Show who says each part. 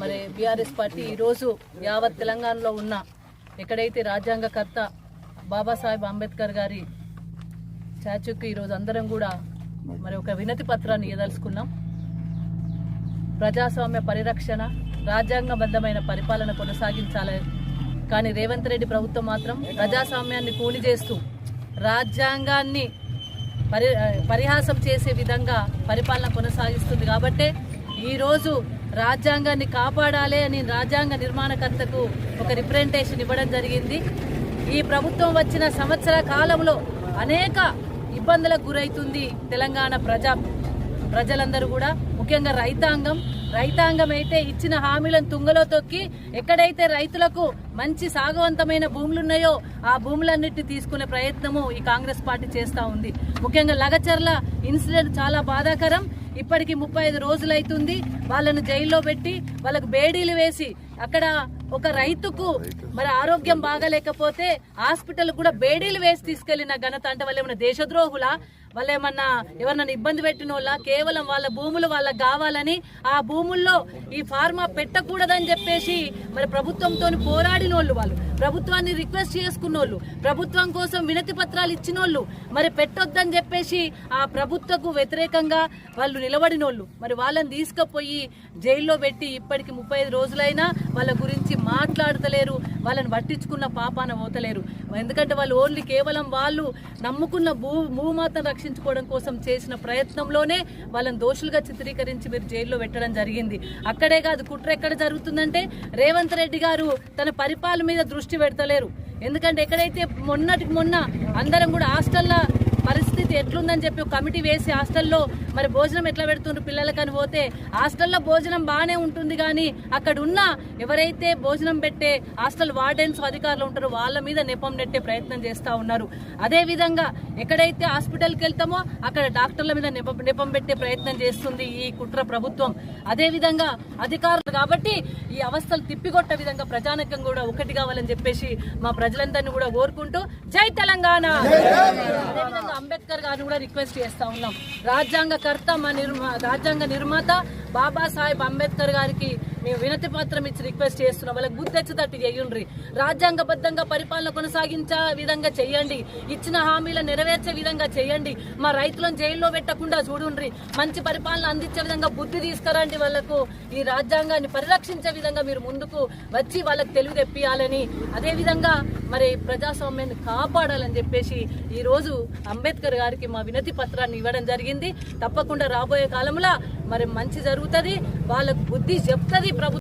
Speaker 1: మరి BRS party ఈరోజు యావత్ తెలంగాణలో ఉన్న ఎక్కడైతే రాజ్యాంగకర్త బాబాసాహెబ్ అంబేద్కర్ గారి స్టాచ్యూకి ఈరోజు అందరం కూడా మరి ఒక వినతి పత్రాన్ని ఇవ్వదలుచుకున్నాం ప్రజాస్వామ్య పరిరక్షణ రాజ్యాంగబద్ధమైన పరిపాలన కొనసాగించాలి. కానీ రేవంత్ రెడ్డి ప్రభుత్వం మాత్రం ప్రజాస్వామ్యాన్ని కూలి చేస్తూ రాజ్యాంగాన్ని పరి పరిహాసం చేసే విధంగా పరిపాలన కొనసాగిస్తుంది కాబట్టే ఈరోజు రాజ్యాంగాన్ని కాపాడాలి అని రాజ్యాంగ నిర్మాణకర్తకు ఒక రిప్రజెంటేషన్ ఇవ్వడం జరిగింది. ఈ ప్రభుత్వం వచ్చిన సంవత్సర కాలంలో అనేక ఇబ్బందులకు గురైతుంది తెలంగాణ ప్రజా ప్రజలందరూ కూడా. ముఖ్యంగా రైతాంగం. రైతాంగం అయితే ఇచ్చిన హామీలను తుంగలో తొక్కి ఎక్కడైతే రైతులకు మంచి సాగవంతమైన భూములున్నాయో ఆ భూములన్నిటిని తీసుకునే ప్రయత్నము ఈ కాంగ్రెస్ పార్టీ చేస్తూ ఉంది. ముఖ్యంగా లగచర్ల ఇన్సిడెంట్ చాలా బాధాకరం. ఇప్పటికి ముప్పై ఐదు రోజులు అవుతుంది వాళ్ళను జైల్లో పెట్టి వాళ్ళకు బేడీలు వేసి అక్కడ ఒక రైతుకు మరి ఆరోగ్యం బాగాలేకపోతే హాస్పిటల్ కూడా బేడీలు వేసి తీసుకెళ్ళిన ఘనత అంటే వాళ్ళు ఏమన్నా దేశద్రోహులా? వాళ్ళు ఏమన్నా ఎవరన్నా ఇబ్బంది పెట్టిన వాళ్ళ కేవలం వాళ్ళ భూములు వాళ్ళకి కావాలని ఆ భూముల్లో ఈ ఫార్మా పెట్టకూడదని చెప్పేసి మరి ప్రభుత్వంతో పోరాడిన వాళ్ళు వాళ్ళు. ప్రభుత్వాన్ని రిక్వెస్ట్ చేసుకున్న వాళ్ళు ప్రభుత్వం కోసం వినతి పత్రాలు ఇచ్చిన వాళ్ళు మరి పెట్టొద్దని చెప్పేసి ఆ ప్రభుత్వకు వ్యతిరేకంగా వాళ్ళు నిలబడినోళ్ళు. మరి వాళ్ళని తీసుకుపోయి జైల్లో పెట్టి ఇప్పటికి ముప్పై ఐదు రోజులైనా వాళ్ళ గురించి మాట్లాడతలేరు వాళ్ళని పట్టించుకున్న పాపాన పోతలేరు. ఎందుకంటే వాళ్ళు ఓన్లీ కేవలం వాళ్ళు నమ్ముకున్న భూ భూమాతను రక్షించుకోవడం కోసం చేసిన ప్రయత్నంలోనే వాళ్ళని దోషులుగా చిత్రీకరించి మీరు జైల్లో పెట్టడం జరిగింది. అక్కడే కాదు కుట్ర ఎక్కడ జరుగుతుందంటే రేవంత్ రెడ్డి గారు తన పరిపాలన మీద దృష్టి పెడతలేరు. ఎందుకంటే ఎక్కడైతే మొన్నటికి మొన్న అందరం కూడా హాస్టల్లో ఎట్లుందని చెప్పి కమిటీ వేసి హాస్టల్లో మరి భోజనం ఎట్లా పెడుతుండ్రు పిల్లలకని పోతే హాస్టల్లో భోజనం బాగానే ఉంటుంది కానీ అక్కడ ఉన్న ఎవరైతే భోజనం పెట్టే హాస్టల్ వార్డెన్స్ అధికారులు ఉంటారో వాళ్ళ మీద నెపం నెట్టే ప్రయత్నం చేస్తూ ఉన్నారు. అదేవిధంగా ఎక్కడైతే హాస్పిటల్కి వెళ్తామో అక్కడ డాక్టర్ల మీద నెపం పెట్టే ప్రయత్నం చేస్తుంది ఈ కుట్ర ప్రభుత్వం. అదేవిధంగా అధికారులు కాబట్టి ఈ అవస్థలు తిప్పికొట్టే విధంగా ప్రజానకం కూడా ఒకటి కావాలని చెప్పేసి మా ప్రజలందరినీ కూడా కోరుకుంటూ జై తెలంగాణ. అదేవిధంగా అంబేద్కర్ గారిని కూడా రిక్వెస్ట్ చేస్తా ఉన్నాం. రాజ్యాంగకర్త మా నిర్మా రాజ్యాంగ నిర్మాత బాబాసాహెబ్ అంబేద్కర్ గారికి మేము వినతి పత్రం ఇచ్చి రిక్వెస్ట్ చేస్తున్నాం. వాళ్ళకి బుద్ధి వచ్చేటట్టు చేయండి రాజ్యాంగబద్ధంగా పరిపాలన కొనసాగించే విధంగా చేయండి. ఇచ్చిన హామీలను నెరవేర్చే విధంగా చేయండి. మా రైతులను జైల్లో పెట్టకుండా చూడుండ్రి. మంచి పరిపాలన అందించే విధంగా బుద్ధి తీసుకురండి వాళ్ళకు. ఈ రాజ్యాంగాన్ని పరిరక్షించే విధంగా మీరు ముందుకు వచ్చి వాళ్ళకి తెలివి తెప్పియాలని అదేవిధంగా మరి ప్రజాస్వామ్యాన్ని కాపాడాలని చెప్పేసి ఈరోజు అంబేద్కర్ గారికి మా వినతి పత్రాన్ని ఇవ్వడం జరిగింది. తప్పకుండా రాబోయే కాలంలో మరి మంచి జరుగుతుంది వాళ్ళకు బుద్ధి చెప్తుంది ప్రభుత్వం